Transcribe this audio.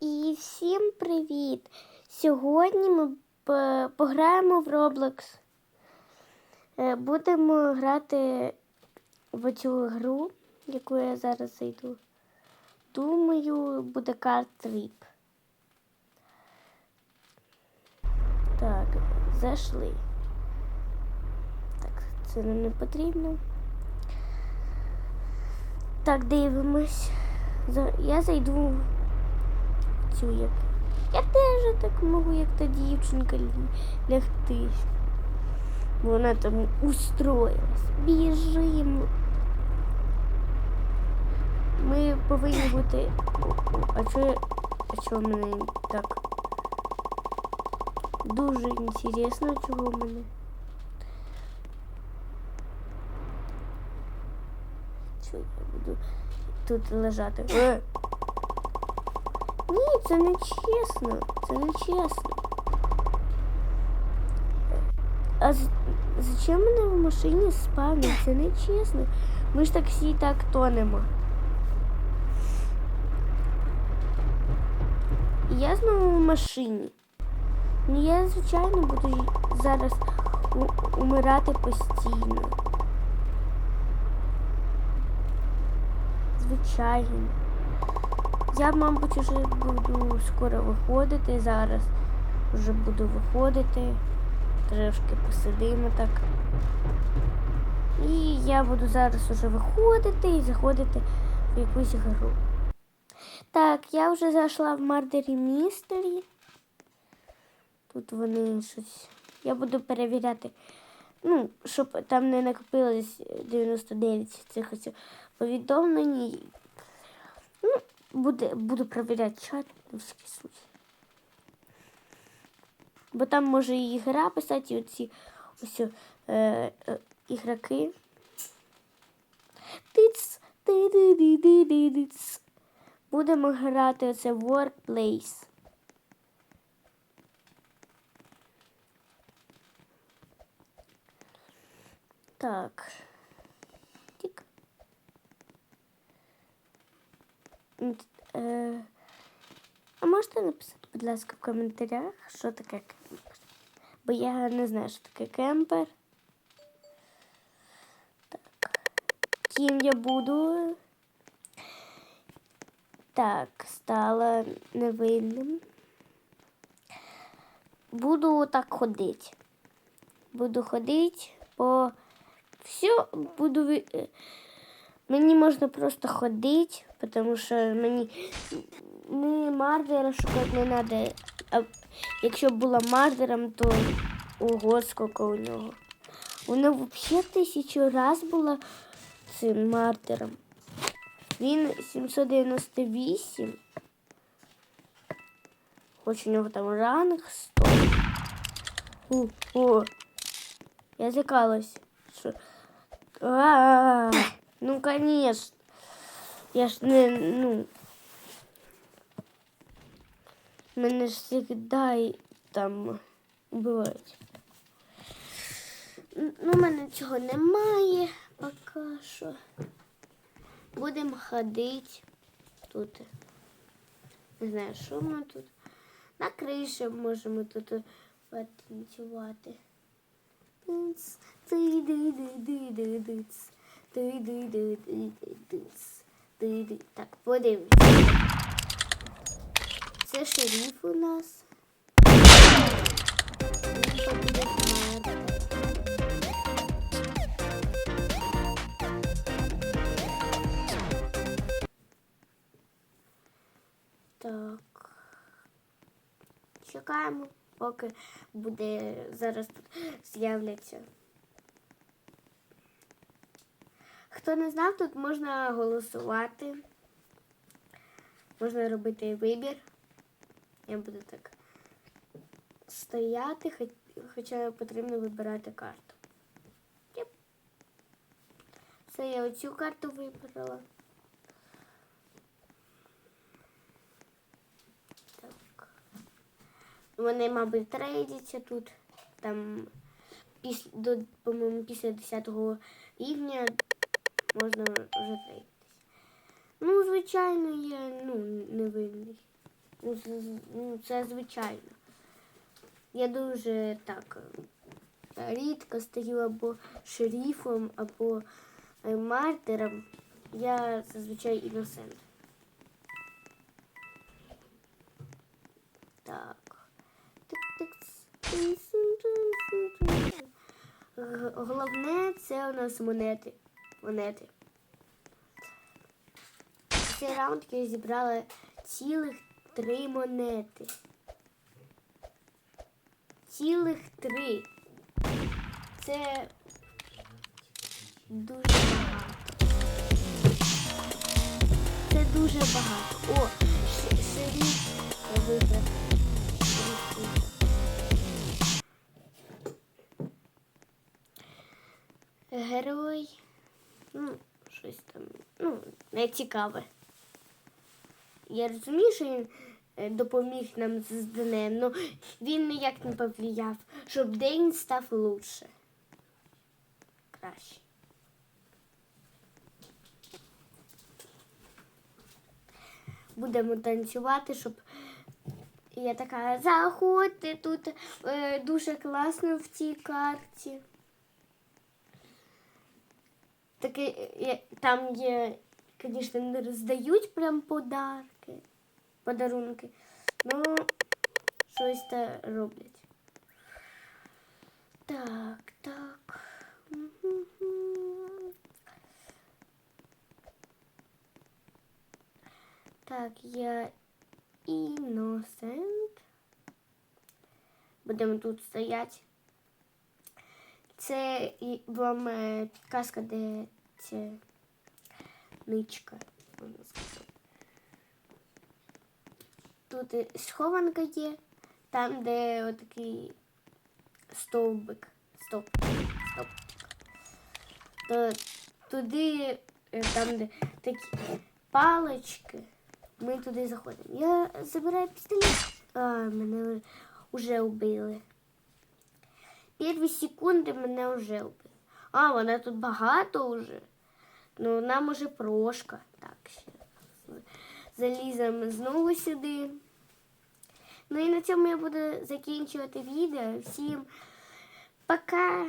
І всім привіт! Сьогодні ми пограємо в Roblox. Е, Будемо грати в цю гру, яку я зараз зайду. Думаю, буде карт Trip. Так, зайшли. Так, це нам не потрібно. Так, дивимось. Я зайду як. Я теж так можу, як та дівчинка лягти. Вона там устроїлась. Біжимо. Ми повинні бути. А чого а чого мене так? Дуже інтересно, чого мене. Що я буду тут лежати? Це не чесно. Це не чесно. А зачем мене в машині спавнять? Це не чесно. Ми ж так всі і так тонемо. Я знову в машині. Ну я, звичайно, буду зараз умирати постійно. Звичайно. Я, мабуть, вже буду скоро виходити. Зараз вже буду виходити. Трошки посидимо так. І я буду зараз уже виходити і заходити в якусь гру. Так, я вже зайшла в Мардері Містері. Тут вони щось. Я буду перевіряти. Ну, щоб там не накопилось 99 цих повідомлень. Буде, буду перевіряти чат на всякий случай. Бо там може і гра писати, і оці ось е, е, ігроки. Тиц, ти-ди-ди-ди-ди-диц. Будемо грати оце Workplace. Так. Е, а можете написати, будь ласка, в коментарях, що таке кемпер? Бо я не знаю, що таке кемпер. Так. Ким я буду? Так, стала невинним. Буду так ходити. Буду ходити по все буду. е, Мені можна просто ходити, тому що мені не мардера шукати не треба. А якщо була мардером, то ого, скільки у нього. Вона взагалі тисячу раз була цим мардером. Він 798. Хоч у нього там ранг 100. У, о, я злякалась. Що... А, ну, конечно. Я ж не, ну... Мене ж завжди там вбивають. Ну, в мене цього немає поки що. Будемо ходити тут. Не знаю, що ми тут. На криші можемо тут потанцювати. Ти-ди-ди-ди-ди-диц, ти-ди-ди-ди-ди-диц, Так, подивимось. Це шериф у нас. Так. Чекаємо, поки буде зараз тут з'являться. Хто не знав, тут можна голосувати. Можна робити вибір. Я буду так стояти, хоча потрібно вибирати карту. Все, я оцю карту вибрала. Так. Вони, мабуть, трейдяться тут. Там після, по-моєму, після 10 рівня можна вже трейдитись. Ну, звичайно, я ну, невинний. Ну, ну, це звичайно. Я дуже так е, рідко стаю або шерифом, або е, мартером. Я зазвичай іносент. Так. Головне це у нас монети. Монети. Цей раунд я зібрала цілих три монети. Цілих три. Це дуже багато. Це дуже багато. О, цікаве. Я розумію, що він е, допоміг нам з днем, але він ніяк не повлияв, щоб день став лучше. Краще. Будемо танцювати, щоб. Я така, заходьте тут е, дуже класно в цій карті. Таке, е, там є, звісно, не роздають прям подарки, подарунки, ну щось та роблять. Так, так. Так, я іносент. Будемо тут стояти. Це вам е, підказка, де це ничка. можна сказати. Тут схованка є, там, де отакий стовбик. Стоп. Стоп. То туди, е, там, де такі палички, ми туди заходимо. Я забираю пістолет. А, мене вже вбили. Перві секунди мене вже вбили. А, вона тут багато вже. Ну, нам уже прошка. Так, ще. Заліземо знову сюди. Ну і на цьому я буду закінчувати відео. Всім пока!